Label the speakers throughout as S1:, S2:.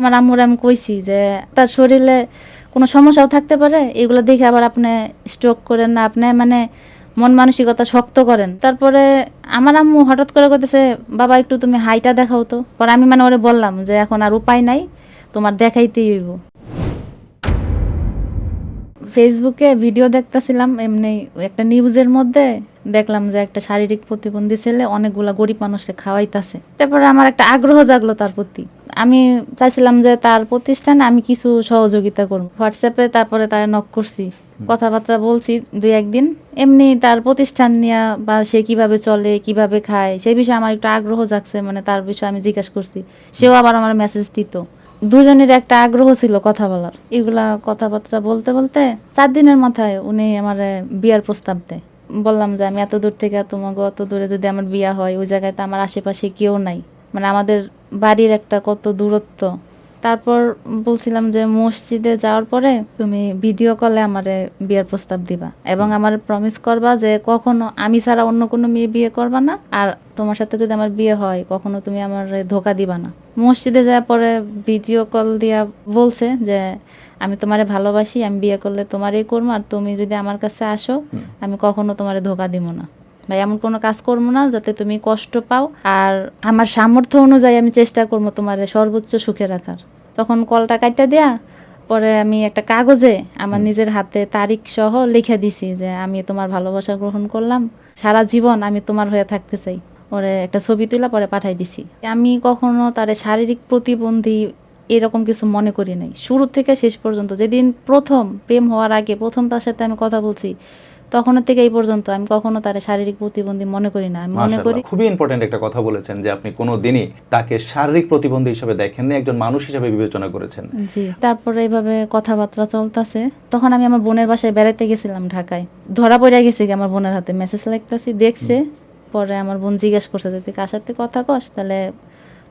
S1: আমার আম্মুর আমি কইছি যে, তার শরীরে কোনো সমস্যাও থাকতে পারে, এগুলো দেখে আবার আপনি স্ট্রোক করেন না। আপনি মানে মন মানসিকতা শক্ত করেন। তারপরে আমার আম্মু হঠাৎ করে কইতেছে, বাবা, একটু তুমি হাইটা দেখাও তো। পরে আমি মানে ওরে বললাম যে, এখন আর উপায় নাই, তোমার দেখাইতেই হইব। ফেসবুকে ভিডিও দেখতেছিলাম, এমনি একটা নিউজের মধ্যে দেখলাম যে, একটা শারীরিক প্রতিবন্ধী ছেলে অনেকগুলা গরিব মানুষকে খাওয়াইতাছে। তারপরে আমার একটা আগ্রহ জাগলো তার প্রতি। আমি চাইছিলাম যে তার প্রতিষ্ঠানে আমি কিছু সহযোগিতা করব। হোয়াটসঅ্যাপে তারপরে তার নক করছি। কথাবার্তা বলছি দুই একদিন। এমনি তার প্রতিষ্ঠান নিয়ে বা সে কীভাবে চলে কীভাবে খায় সেই বিষয়ে আমার একটু আগ্রহ জাগছে মানে তার বিষয়ে আমি জিজ্ঞাসা করছি। সেও আবার আমার মেসেজ দিত। দুজনের একটা আগ্রহ ছিল কথা বলার। এগুলা কথাবার্তা বলতে বলতে চার দিনের মাথায় উনি আমার বিয়ার প্রস্তাব দেয়। বললাম যে আমি এত দূর থেকে তোমাকে অত দূরে যদি আমার বিয়া হয় ওই জায়গায় তো আমার আশেপাশে কেউ নাই। মানে আমাদের বাড়ির একটা কত দূরত্ব। তারপর বলছিলাম যে মসজিদে যাওয়ার পরে তুমি ভিডিও কলে আমারে বিয়ের প্রস্তাব দিবা এবং আমার প্রমিস করবা যে কখনো আমি ছাড়া অন্য কোনো মেয়ে বিয়ে করবা না। আর তোমার সাথে যদি আমার বিয়ে হয় কখনো তুমি আমার ধোকা দিবা না। মসজিদে যাওয়ার পরে ভিডিও কল দিয়া বলছে যে আমি তোমারে ভালোবাসি আমি বিয়ে করলে তোমারই করব। আর তুমি যদি আমার কাছে আসো আমি কখনো তোমারে ধোকা দিব না। বা এমন কোনো কাজ করব না যাতে তুমি কষ্ট পাও। আর আমার সামর্থ্য অনুযায়ী আমি চেষ্টা করব তোমার সর্বোচ্চ সুখে রাখার। তখন কলটা কাটটা দেয়া পরে আমি একটা কাগজে আমার নিজের হাতে তারিখ সহ লিখে দিছি যে আমি তোমার ভালোবাসা গ্রহণ করলাম। সারা জীবন আমি তোমার হয়ে থাকতে চাই। ওরে একটা ছবি তুলা পরে পাঠাই দিছি। আমি কখনো তার শারীরিক প্রতিবন্ধী এরকম কিছু মনে করি নাই। শুরু থেকে শেষ পর্যন্ত যেদিন প্রথম প্রেম হওয়ার আগে প্রথম তার সাথে আমি কথা বলছি তখনের থেকে এই পর্যন্ত আমি কখনো তার শারীরিক প্রতিবন্ধী মনে করি না। আমি মনে করি
S2: খুবই ইম্পর্টেন্ট একটা কথা বলেছেন যে আপনি কোনো দিনই তাকে শারীরিক প্রতিবন্ধী হিসেবে দেখেননি একজন মানুষ হিসেবে বিবেচনা করেছেন।
S1: জি। তারপরে এইভাবে কথাবার্তা চলতেছে। তখন আমি আমার বোনের বাসায় বেড়াতে গেছিলাম ঢাকায়। ধরা পড়ে গেছি কি আমার বোনের হাতে মেসেজ লিখতেছি দেখছে। পরে আমার বোন জিজ্ঞেস করছে যে তুই কার সাথে কথা কস? তাহলে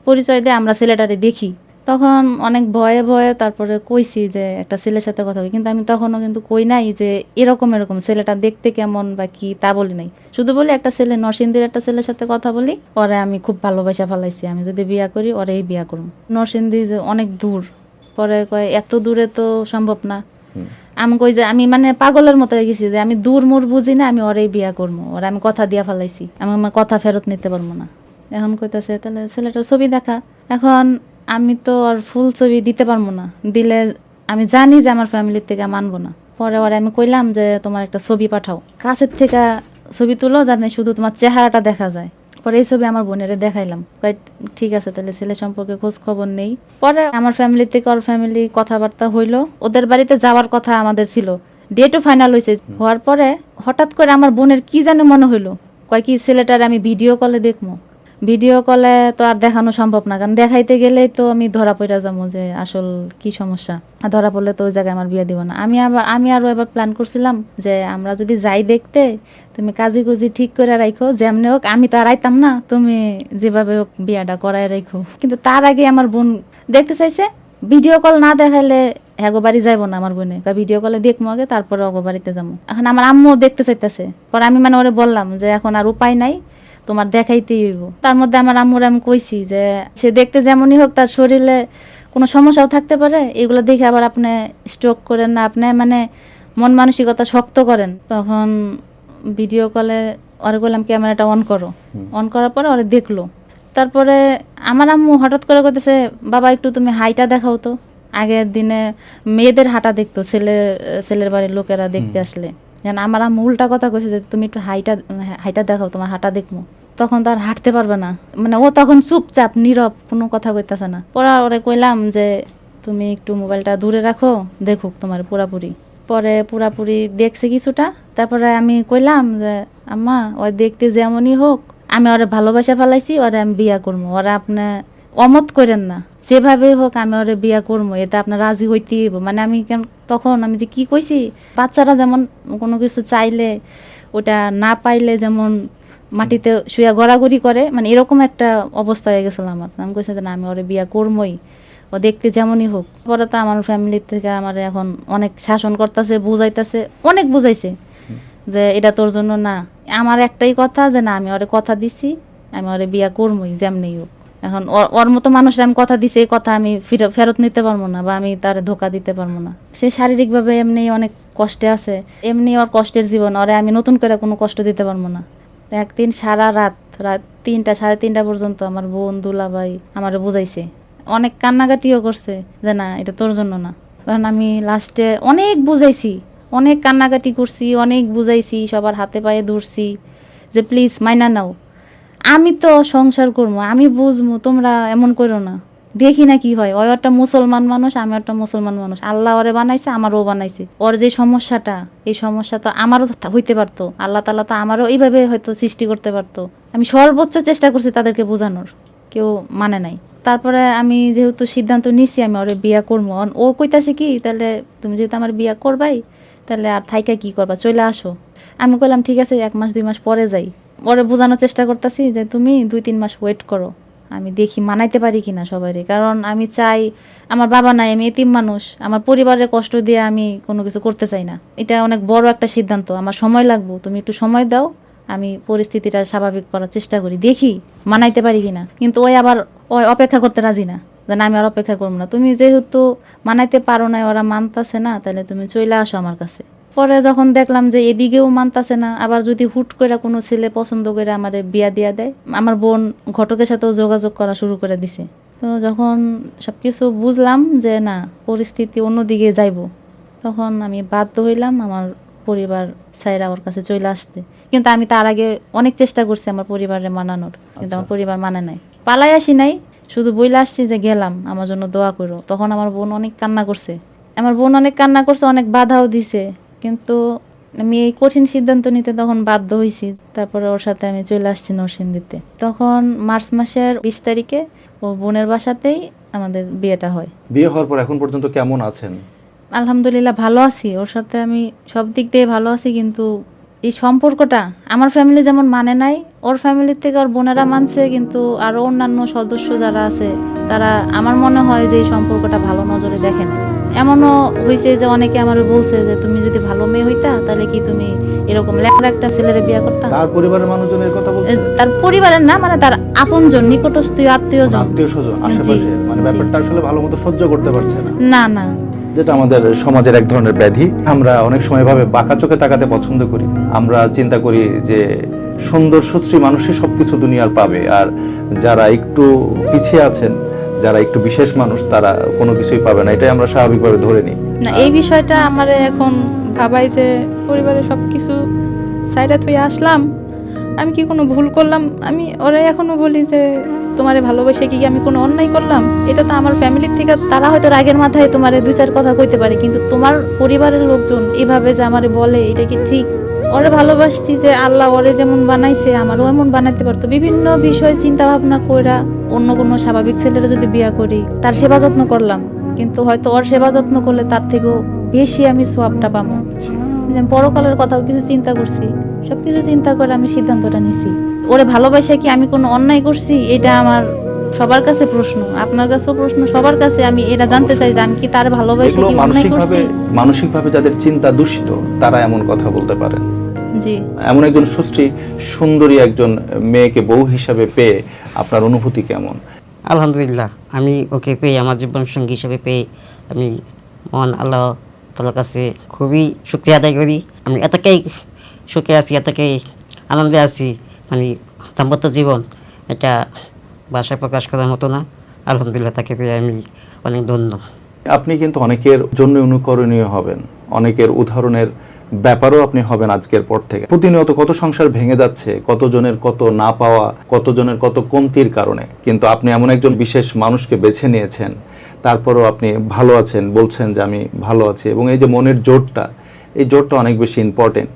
S1: পরিচয় দে আমরা ছেলেটারে দেখি। তখন অনেক ভয়ে ভয়ে তারপরে কইছি যে একটা ছেলের সাথে কথা বলি। কিন্তু আমি তখনও কিন্তু কই নাই যে এরকম এরকম ছেলেটা দেখতে কেমন বা কি তা বলি নাই। শুধু বলি একটা ছেলে নরসিংদীর একটা ছেলের সাথে কথা বলি ওরে আমি খুব ভালোবাসা ফেলাইছি আমি যদি বিয়া করি ওরেই বিয়া করব নরসিংদী যে অনেক দূর পরে কয় এত দূরে তো সম্ভব না। আমি কই যে আমি মানে পাগলের মতো হয়ে গেছি যে আমি দূর মুর বুঝি না আমি ওরেই বিয়া করব ওরা আমি কথা দিয়া ফেলাইছি আমি আমার কথা ফেরত নিতে পারব না। এখন কইতাছে তাহলে ছেলেটার ছবি দেখা। এখন আমি তো আর ফুল ছবি দিতে পারব না। দিলে আমি জানি যে আমার ফ্যামিলির থেকে মানবো না। পরে ওরে আমি কইলাম যে তোমার একটা ছবি পাঠাও। কাছের থেকে ছবি তুলো জানি শুধু তোমার চেহারাটা দেখা যায়। পরে এই ছবি আমার বোনেরে দেখাইলাম। ঠিক আছে, তাহলে ছেলে সম্পর্কে খোঁজ খবর নেই। পরে আমার ফ্যামিলি থেকে ওর ফ্যামিলি কথাবার্তা হইল। ওদের বাড়িতে যাওয়ার কথা আমাদের ছিল। ডেটও ফাইনাল হয়েছে হওয়ার পরে হঠাৎ করে আমার বোনের কি জানে মনে হইল। কয়, কি ছেলেটার আমি ভিডিও কলে দেখব? ভিডিও কলে তো আর দেখানো সম্ভব না, কারণ দেখাইতে গেলেই তো আমি ধরা পড়া যাব যে আসল কি সমস্যা। ধরা পড়লে তো ওই জায়গায় আমার বিয়ে দিব না। আমি আবার, আমি আরও এবার প্ল্যান করছিলাম যে আমরা যদি যাই দেখতে, তুমি কাজী কুজি ঠিক করে রাখো যেমনি হোক, আমি তো আর আইতাম না, তুমি যেভাবে হোক বিয়াটা করাই রাখো কিন্তু তার আগে আমার বোন দেখতে চাইছে, ভিডিও কল না দেখাইলে এগো বাড়ি যাইবো না আমার বোনে। ভিডিও কলে দেখব আগে, তারপরে অগো বাড়িতে যাব এখন আমার আম্মু দেখতে চাইতেছে। পরে আমি মানে ওরে বললাম যে এখন আর উপায় নাই তোমার দেখাইতেই হইব। তার মধ্যে আমার আম্মুর আমি কইছি যে সে দেখতে যেমনই হোক তার শরীরে কোনো সমস্যাও থাকতে পারে এগুলো দেখে আবার আপনি স্ট্রোক করেন না আপনি মানে মন মানসিকতা শক্ত করেন। তখন ভিডিও কলে ওরে বললাম ক্যামেরাটা অন করো। অন করার পরে ওরে দেখল। তারপরে আমার আম্মু হঠাৎ করে কইতেছে বাবা একটু তুমি হাইটা দেখাও তো। আগের দিনে মেয়েদের হাঁটা দেখতো ছেলে ছেলের বাড়ির লোকেরা দেখতে আসলে। যেন আমার আম্মু উল্টা কথা কইছে যে তুমি একটু হাইটা হাইটা দেখাও তোমার হাঁটা দেখব। তখন তো আর হাঁটতে পারবে না। মানে ও তখন চুপচাপ, নীরব, কোনো কথা কইতাছে না। পরে ওরে কইলাম যে, তুমি একটু মোবাইলটা দূরে রাখো, দেখুক তোমার পুরাপুরি। পরে পুরাপুরি দেখছে কিছুটা, তারপরে আমি কইলাম যে, আম্মা, ওই দেখতে যেমনই হোক, আমি ওরে ভালোবাসা ফেলাইছি, ওরে আমি বিয়া করব ওরা আপনি অমত করেন না। যেভাবে হোক আমি ওরে বিয়া করব এতে আপনার রাজি হইতেই হইব। মানে আমি তখন আমি যে কি কইছি, বাচ্চারা যেমন কোনো কিছু চাইলে, ওটা না পাইলে যেমন মাটিতে শুয়া গড়াগড়ি করে মানে এরকম একটা অবস্থা হয়ে গেছিল আমার। আমি কইছি যে না, আমি ওরে বিয়া করবই ও দেখতে যেমনই হোক। পরে তো আমার ফ্যামিলির থেকে আমার এখন অনেক শাসন করতেছে, বুঝাইতেছে, অনেক বুঝাইছে যে এটা তোর জন্য না। আমার একটাই কথা যে না, আমি ওরে কথা দিছি, আমি ওরে বিয়া করবই যেমনি হোক। এখন ওর- মতো মানুষের আমি কথা দিছি, এই কথা আমি ফিরে- ফেরত নিতে পারব না বা আমি তার ধোকা দিতে পারব না। সে শারীরিকভাবে এমনি অনেক কষ্টে আছে, এমনি ওর কষ্টের জীবন, ওরে আমি নতুন করে কোনো কষ্ট দিতে পারব না। একদিন সারা রাত রাত তিনটা, সাড়ে তিনটা পর্যন্ত আমার বোন দুলাভাই আমার বুঝাইছে। অনেক কান্নাকাটিও করছে যে না, এটা তোর জন্য না। কারণ আমি লাস্টে অনেক বুঝাইছি, অনেক কান্নাকাটি করছি, অনেক বুঝাইছি, সবার হাতে পায়ে ধরছি যে, প্লিজ, মাইনা নাও। আমি তো সংসার করব, আমি বুঝব, তোমরা এমন করো না। দেখি না কি হয়। ওই একটা মুসলমান মানুষ, আমি একটা মুসলমান মানুষ। আল্লাহ ওরে বানাইছে, আমারও বানাইছে। ওর যে সমস্যাটা, এই সমস্যা তো আমারও হইতে পারতো। আল্লাহ তালা তো আমারও এইভাবে হয়তো সৃষ্টি করতে পারতো। আমি সর্বোচ্চ চেষ্টা করছি তাদেরকে বোঝানোর। কেউ মানে নাই। তারপরে আমি যেহেতু সিদ্ধান্ত নিছি, আমি ওরে বিয়া করব ও কইতাছে কি, তাহলে তুমি যেহেতু আমার বিয়া করবাই, তাহলে আর থাইকা কি করবা? চলে আসো। আমি কইলাম, ঠিক আছে, এক মাস, দুই মাস পরে যাই। ওরে বোঝানোর চেষ্টা করতেছি যে, তুমি দুই, তিন মাস ওয়েট করো। আমি দেখি, মানাইতে পারি কিনা সবাইরে কারণ আমি চাই, আমার বাবা নাই, আমি এতিম মানুষ, আমার পরিবারের কষ্ট দিয়ে আমি কোনো কিছু করতে চাই না। এটা অনেক বড় একটা সিদ্ধান্ত, আমার সময় লাগবো, তুমি একটু সময় দাও, আমি পরিস্থিতিটা স্বাভাবিক করার চেষ্টা করি, দেখি মানাইতে পারি কিনা। কিন্তু ওই আবার, ওই অপেক্ষা করতে রাজি না, যে না, আমি আর অপেক্ষা করব না। তুমি যেহেতু মানাইতে পারো না ওরা মানতাছে না, তাহলে তুমি চলে আসো আমার কাছে। পরে যখন দেখলাম যে এদিকেও মানতাছে না আবার যদি হুট করে কোনো ছেলে পছন্দ করে আমাদের বিয়া দিয়া দেয় আমার বোন ঘটকের সাথেও যোগাযোগ করা শুরু করে দিছে। তো যখন সব কিছু বুঝলাম যে না পরিস্থিতি অন্যদিকে যাইব তখন আমি বাধ্য হইলাম আমার পরিবার সাইরা ওর কাছে চলে আসতে। কিন্তু আমি তার আগে অনেক চেষ্টা করছি আমার পরিবারে মানানোর কিন্তু আমার পরিবার মানে নাই। পালাই আসি নাই শুধু বইলে আসছি যে গেলাম আমার জন্য দোয়া করো। তখন আমার বোন অনেক কান্না করছে। আমার বোন অনেক কান্না করছে অনেক বাধাও দিছে। কিন্তু আমি এই কঠিন সিদ্ধান্ত নিতে তখন বাধ্য হয়েছি তারপরে ওর সাথে আমি চলে আসছি নরসিংদীতে। তখন মার্চ মাসের বিশ তারিখে ও বোনের বাসাতেই আমাদের বিয়েটা হয়।
S2: বিয়ে হওয়ার পর এখন পর্যন্ত কেমন আছেন?
S1: আলহামদুলিল্লাহ ভালো আছি। ওর সাথে আমি সব দিক দিয়ে ভালো আছি কিন্তু এই সম্পর্কটা আমার ফ্যামিলি যেমন মানে নাই ওর ফ্যামিলির থেকে ওর বোনেরা মানছে কিন্তু আরও অন্যান্য সদস্য যারা আছে তারা আমার মনে হয় যে এই সম্পর্কটা ভালো নজরে দেখে না এমনও হয়েছে যে অনেকে আমার বলছে যে তুমি যদি ভালো মেয়ে হইতা তাহলে কি তুমি এরকম ল্যাংড়া একটা ছেলের বিয়ে করতা?
S2: তার পরিবারের মানুষজনের কথা বলছে?
S1: তার পরিবারের না মানে তার আপনজন নিকটস্থীয় আত্মীয়জন।
S2: আত্মীয় স্বজন আশেপাশে মানে ব্যাপারটা আসলে ভালো মতো সহ্য করতে পারছে না।
S1: না না।
S2: যেটা আমাদের সমাজের এক ধরনের ব্যাধি আমরা অনেক সময় ভাবে বাঁকা চোখে তাকাতে পছন্দ করি। আমরা চিন্তা করি যে সুন্দর সুশ্রী মানুষই সবকিছু দুনিয়ার পাবে আর যারা একটু পিছিয়ে আছেন যারা একটু বিশেষ মানুষ, তারা কোনো কিছুই পাবে না। এটাই আমরা স্বাভাবিকভাবে ধরে নিই।
S1: না, এই বিষয়টা আমার এখন
S3: ভাবাই যে পরিবারের সব কিছু সাইডে থুই আসলাম। আমি কি কোনো ভুল করলাম? আমি ওরাই এখনও বলি যে তোমারে ভালোবাসে কি আমি কোনো অন্যায় করলাম? এটা তো আমার ফ্যামিলির থেকে
S1: তারা হয়তো রাগের মাথায় তোমার দুই চার কথা কইতে পারে কিন্তু তোমার পরিবারের লোকজন এভাবে যে আমারে বলে এটা কি ঠিক? ওরে ভালোবাসছি যে আল্লাহ ওরে যেমন বানাইছে আমারও এমন বানাইতে পারতো। বিভিন্ন বিষয়ে চিন্তা ভাবনা কইরা অন্য কোনো স্বাভাবিক ছেলেরা যদি বিয়া করি তার সেবা যত্ন করলাম। কিন্তু হয়তো ওর সেবা যত্ন করলে তার থেকেও বেশি আমি সোয়াবটা পাবো। আমি পরকালের কথাও কিছু চিন্তা করছি সব কিছু চিন্তা করে আমি সিদ্ধান্তটা নিছি। ওরে ভালোবাসা কি আমি কোনো অন্যায় করছি? এটা আমার সবার কাছে প্রশ্ন। আপনার কাছেও প্রশ্ন সবার কাছে। আমি এটা জানতে চাই যে আমি কি তার ভালোবাসা কি অন্যায়
S2: মানসিকভাবে
S1: করছি?
S2: মানসিকভাবে যাদের চিন্তা দূষিত তারা এমন কথা বলতে পারেন।
S1: জি।
S2: এমন একজন সুশ্রী সুন্দরী একজন মেয়েকে বউ হিসাবে পেয়ে আপনার অনুভূতি কেমন?
S4: আলহামদুলিল্লাহ আমি ওকে পেয়ে আমার জীবন সঙ্গী হিসেবে পেয়ে আমি মহান আল্লাহ তালার কাছে খুবই শুক্রিয়া আদায় করি। আমি এতটাই সুখে আছি এতটাই আনন্দে আছি মানে দাম্পত্য জীবন, এটা ভাষায় প্রকাশ করার মতো না। আলহামদুলিল্লাহ, তাকে পেয়ে আমি অনেক ধন্য।
S2: আপনি কিন্তু অনেকের জন্য অনুকরণীয় হবেন। অনেকের উদাহরণের ব্যাপারও আপনি হবেন আজকের পর থেকে। প্রতিনিয়ত কত সংসার ভেঙে যাচ্ছে, কতজনের কত না পাওয়া, কতজনের কত কমতির কারণে। কিন্তু আপনি এমন একজন বিশেষ মানুষকে বেছে নিয়েছেন, তারপরও আপনি ভালো আছেন, বলছেন যে আমি ভালো আছি। এবং এই যে মনের জোরটা এই জোরটা অনেক বেশি ইম্পর্টেন্ট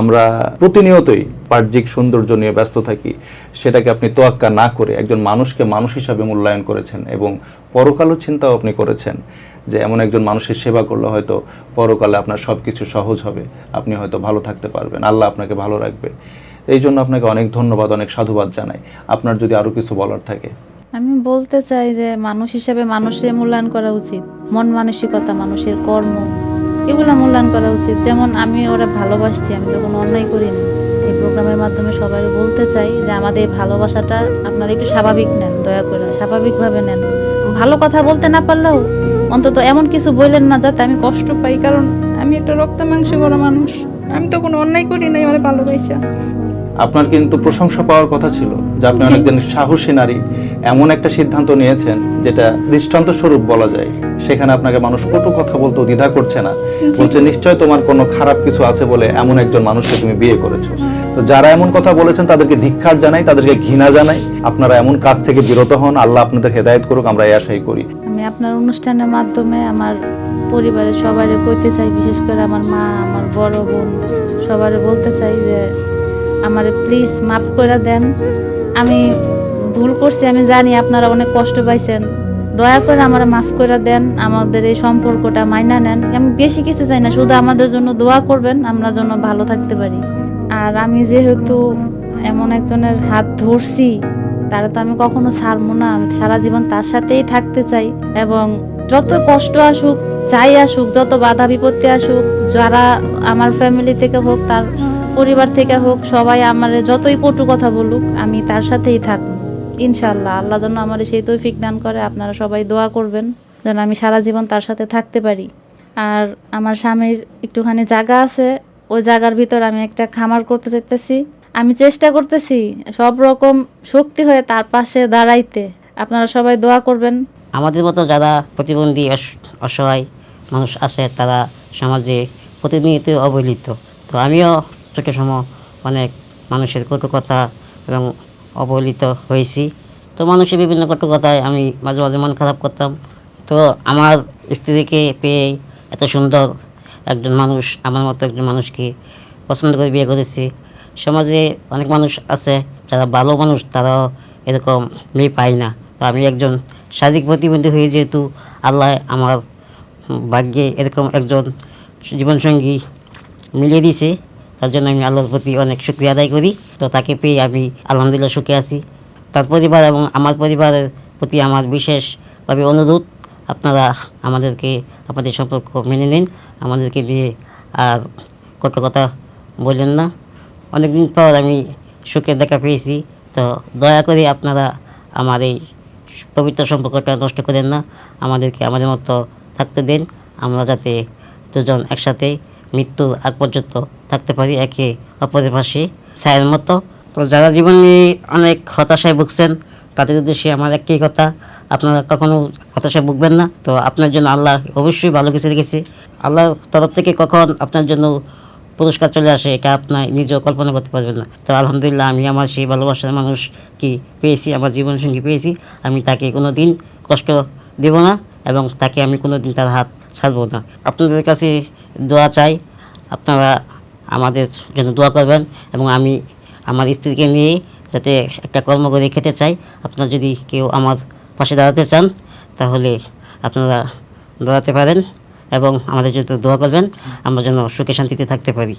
S2: আমরা প্রতিনিয়তই বাহ্যিক সৌন্দর্য নিয়ে ব্যস্ত থাকি। সেটাকে আপনি তোয়াক্কা না করে একজন মানুষকে মানুষ হিসাবে মূল্যায়ন করেছেন এবং পরকালও চিন্তাও আপনি করেছেন যে এমন একজন মানুষের সেবা করলে হয়তো পরকালে আপনার সব কিছু সহজ হবে। আপনি হয়তো ভালো থাকতে পারবেন। আল্লাহ আপনাকে ভালো রাখবে। এই জন্য আপনাকে অনেক ধন্যবাদ, অনেক সাধুবাদ জানাই। আপনার যদি আরও কিছু বলার থাকে।
S1: আমি বলতে চাই যে মানুষ হিসাবে মানুষের মূল্যায়ন করা উচিত। মন মানসিকতা, মানুষের কর্ম। এগুলো মূল্যায়ন করা উচিত। যেমন আমি ওরা ভালোবাসছি আমি তো কোনো অন্যায় করিনি। এই প্রোগ্রামের মাধ্যমে সবাই বলতে চাই যে আমাদের ভালোবাসাটা আপনারা একটু স্বাভাবিক নেন দয়া করে স্বাভাবিকভাবে নেন। ভালো কথা বলতে না পারলেও অন্তত এমন কিছু বললেন না যাতে আমি কষ্ট
S3: পাই কারণ আমি একটা রক্ত মাংস করা মানুষ। আমি তো কোনো অন্যায় করি নাই আমার ভালোবাসা।
S2: আপনার কিন্তু প্রশংসা পাওয়ার কথা ছিল যে আপনি
S3: জি।
S2: অনেকদিন সাহসী নারী। এমন একটা সিদ্ধান্ত নিয়েছেন যেটা দৃষ্টান্ত স্বরূপ বলা যায়। সেখানে আপনাকে মানুষ কটু কথা বলতে দ্বিধা করছে না। বলছে নিশ্চয় তোমার কোনো খারাপ কিছু আছে বলে এমন একজন মানুষকে তুমি বিয়ে করেছ। তো যারা এমন কথা বলেছেন তাদেরকে ধিক্ষার জানাই তাদেরকে ঘৃণা জানাই। আপনারা এমন কাজ থেকে বিরত হন আল্লাহ আপনাদের হেদায়েত করুক আমরা এই আশাই করি।
S1: আমি আপনার অনুষ্ঠানের মাধ্যমে আমার পরিবারের সবারে কইতে চাই বিশেষ করে আমার মা আমার বড় বোন সবারে বলতে চাই যে আমারে প্লিজ মাফ করে দেন। আমি ভুল করছি আমি জানি আপনারা অনেক কষ্ট পাইছেন। দয়া করে আমার মাফ করে দেন, আমাদের এই সম্পর্কটা মাইনা নেন। আমি বেশি কিছু চাই না, শুধু আমাদের জন্য দোয়া করবেন, আমরা যেন ভালো থাকতে পারি। আর আমি যেহেতু এমন একজনের হাত ধরছি, তারা তো আমি কখনো ছাড়বো না। আমি সারা জীবন তার সাথেই থাকতে চাই এবং যত কষ্ট আসুক যাই আসুক, যত বাধা বিপত্তি আসুক, যারা আমার ফ্যামিলি থেকে হোক, তার পরিবার থেকে হোক, সবাই আমার যতই কটু কথা বলুক, আমি তার সাথেই থাকব। ইনশাল্লাহ আল্লাহ যেন আমার সেই তৌফিক দান করে, আপনারা সবাই দোয়া করবেন, যেন আমি সারা জীবন তার সাথে থাকতে পারি। আর আমার স্বামীর একটুখানি জায়গা আছে, ওই জায়গার ভিতর আমি একটা খামার করতে চাইতেছি। আমি চেষ্টা করতেছি সব রকম শক্তি হয়ে তার পাশে দাঁড়াইতে। আপনারা সবাই দোয়া করবেন।
S4: আমাদের মতো যারা প্রতিবন্ধী অস- অসহায় মানুষ আছে, তারা সমাজে প্রতিনিয়ত অবহেলিত। তো আমিও চোখের সময় অনেক মানুষের কটু কথা এবং অবহেলিত হয়েছি। তো মানুষের বিভিন্ন কটু কথায় আমি মাঝে মাঝে মন খারাপ করতাম। তো আমার স্ত্রীকে পেয়ে এত সুন্দর একজন মানুষ, আমার মতো একজন মানুষকে পছন্দ করে বিয়ে করেছি। সমাজে অনেক মানুষ আছে, যারা ভালো মানুষ, তারাও এরকম মেয়ে পায় না। তো আমি একজন শারীরিক প্রতিবন্ধী হয়ে যেহেতু আল্লাহ আমার ভাগ্যে এরকম একজন জীবনসঙ্গী মিলিয়ে দিয়েছে। তার জন্য আমি আল্লাহর প্রতি অনেক শুক্রিয়া আদায় করি। তো তাকে পেয়ে আমি আলহামদুলিল্লাহ সুখে আছি। তার পরিবার এবং আমার পরিবারের প্রতি আমার বিশেষভাবে অনুরোধ, আপনারা আমাদেরকে আপনাদের সম্পর্ক মেনে নিন, আমাদেরকে দিয়ে আর কত কথা বললেন না। অনেকদিন পর আমি সুখের দেখা পেয়েছি। তো দয়া করে আপনারা আমার এই পবিত্র সম্পর্কটা নষ্ট করেন না। আমাদেরকে আমাদের মতো থাকতে দেন। আমরা যাতে দুজন একসাথে মৃত্যুর আগ পর্যন্ত থাকতে পারি একে অপরের পাশে। ছায়ের মতো। তো যারা জীবনে অনেক হতাশায় ভুগছেন, তাদের উদ্দেশ্যে আমার একটাই কথা। আপনারা কখনো হতাশায় ভুগবেন না। তো আপনার জন্য আল্লাহ অবশ্যই ভালো কিছু রেখেছে। আল্লাহর তরফ থেকে কখন আপনার জন্য পুরস্কার চলে আসে, এটা আপনার নিজেও কল্পনা করতে পারবেন না। তো আলহামদুলিল্লাহ, আমি আমার সেই ভালোবাসার মানুষকে পেয়েছি, আমার জীবনসঙ্গী পেয়েছি। আমি তাকে কোনো দিন কষ্ট দেব না এবং তাকে আমি কোনো দিন তার হাত ছাড়বো না। আপনাদের কাছে দোয়া চাই। আপনারা আমাদের জন্য দোয়া করবেন এবং আমি আমার স্ত্রীকে নিয়ে যাতে একটা কর্ম করে খেতে চাই। আপনারা যদি কেউ আমার পাশে দাঁড়াতে চান, তাহলে আপনারা দাঁড়াতে পারেন এবং আমাদের জন্য দোয়া করবেন। আমরা যেন সুখে শান্তিতে থাকতে পারি।